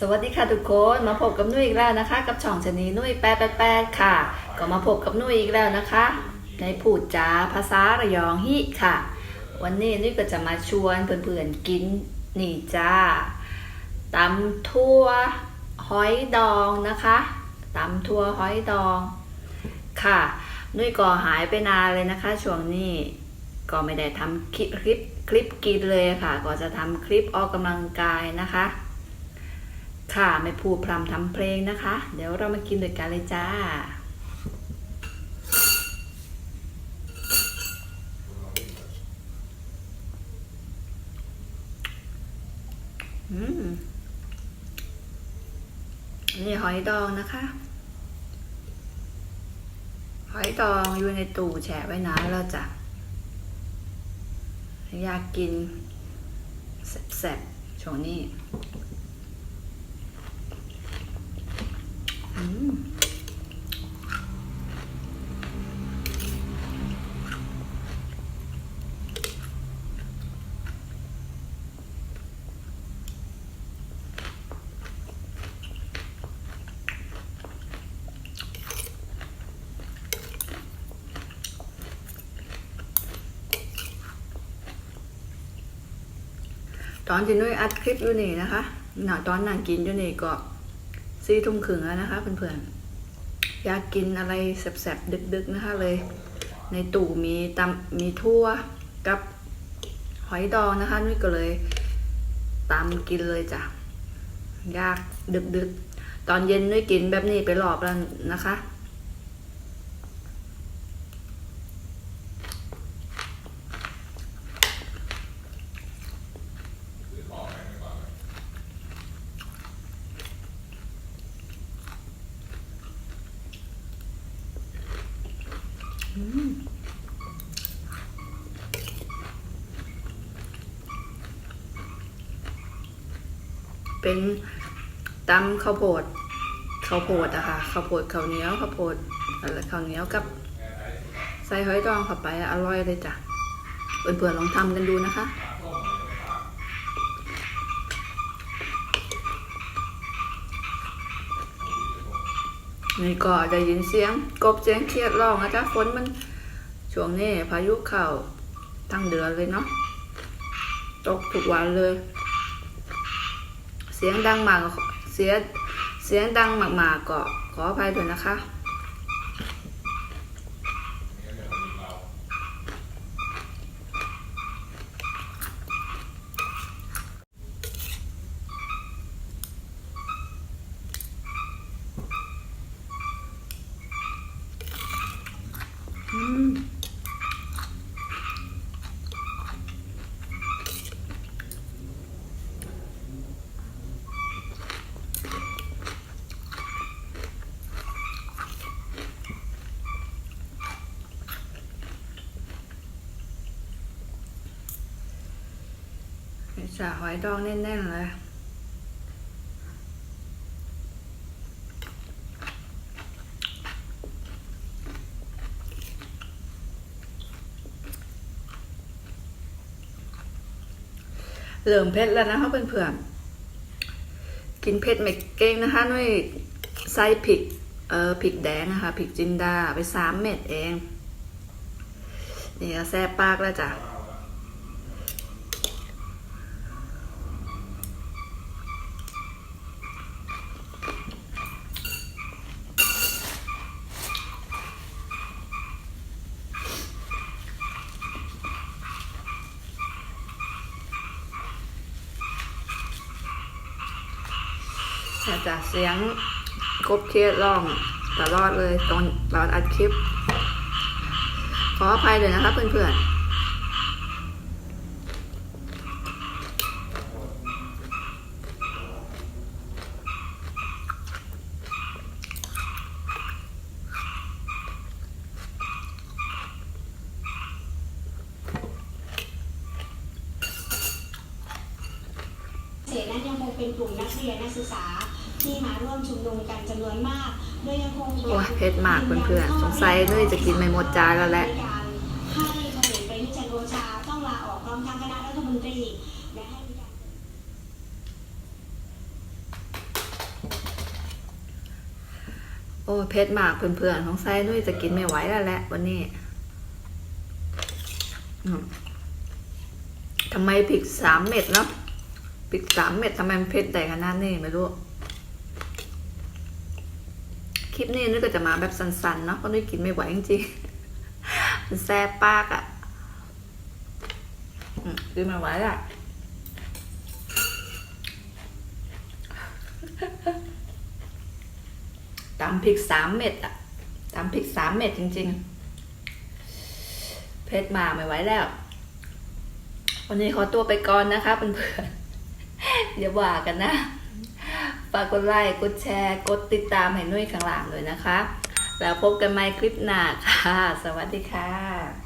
สวัสดีค่ะทุกคนมาพบกับนุ้ยอีกแล้วนะคะ กับช่องชนีนุ้ยแปดแปดแปค่ะ ก็มาพบกับนุ้ยอีกแล้วนะคะ ในพูดจาภาษาระยองฮิค่ะ วันนี้นุ้ยก็จะมาชวนเพื่อนๆกินนี่จ้าตำทั่วหอยดองนะคะตำทั่วหอยดองค่ะ นุ้ยก็หายไปนานเลยนะคะ ช่วงนี้ก็ไม่ได้ทำคลิปคลิปคลิปกินเลยค่ะ ก็จะทำคลิปออกกำลังกายนะคะ ค่ะไม่พูดพรำทำเพลงนะคะ เดี๋ยวเรามากินด้วยกันเลยจ้าอืมนี่หอยดองนะคะ หอยดองอยู่ในตู้แช่ไว้นานแล้วจ้ะ อยากกินแซ่บๆช่วงนี้ อืม ตอนที่นุ้ยอัดคลิปอยู่นี่นะคะหน่อยตอนนั่งกินอยู่นี่ก็ สี่ทุ่มครึ่งแล้วนะคะเพื่อนๆ อยากกินอะไรแสบๆ ดึกๆนะคะเลย ในตู้มีตำมีทั่วกับหอยดองนะคะนุ้ยก็เลยตำกินเลยจ้ะยากดึกๆ ตอนเย็นนุ้ยกินแบบนี้ไปหลอบแล้วนะคะ เป็นตำข้าวโพดข้าวโพดอะค่ะข้าวโพดข้าวเหนียวข้าวโพดอะไรข้าวเหนียวกับใส่หอยดองเข้าไปอร่อยเลยจ้ะเพื่อนๆลองทำกันดูนะคะ นี่ก็ได้ยินเสียงกบเสียงเครียดร้องนะจ๊ะฝนมันช่วงนี้พายุเข้าทั้งเดือนเลยเนาะตกทุกวันเลย เสียงดังมากเสียเสียงดังมากๆก็ขออภัยด้วยนะคะ สาหอยดองแน่นๆเลยเริ่มเผ็ดแล้วนะคะเพื่อนๆกินเผ็ดไม่เก่งนะคะนุ้ยใส่พริกเออพริกแดงนะคะพริกจินดาไปสามเม็ดเอง นี่ก็แซ่บปากแล้วจ้ะาจจะเสียงกบเครียดร้องตลอดเลยตอนตอนอัดคลิป ขออภัยเลยนะคะเพื่อนๆเศษนั้นยังคงเป็นกลุ่มนักเรียนนักศึกษา ที่มาร่วมชุมนุมกันจำนวนมากโดยยังคงโอ้ยเผ็ดมากเพื่อนๆสงสัยนุ้ยจะกินไม่หมดจานแล้วแหละให้พลเอกประยุทธ์จันทร์โอชาต้องลาออกพร้อมทั้งคณะรัฐมนตรีและให้มีการโอ้ยเผ็ดมากเพื่อนๆของไส้นุ้ยจะกินไม่ไหวแล้วแหละวันนี้อืมทำไมพริกสามเม็ดเนาะพริกสามเม็ดทำไมมันเผ็ดแต่ขนาดนี้ไม่รู้ คลิปนี้นุ้ยก็จะมาแบบสั้นๆเนาะเพราะนุ้ยกินไม่ไหวจริงๆมันแซ่บปากอะ่ะอืมกินไม่ไหวอะตำพริกสามเม็ดอะตำพริกสามเม็ดจริง ๆเผ็ดมาไม่ไหวแล้ว วันนี้ขอตัวไปก่อนนะคะเพื่อนๆอย่าว่ากันนะ ฝากกดไลค์ กดแชร์ กดติดตามให้นุ้ยข้างหลังเลยนะคะ แล้วพบกันใหม่คลิปหน้าค่ะ สวัสดีค่ะ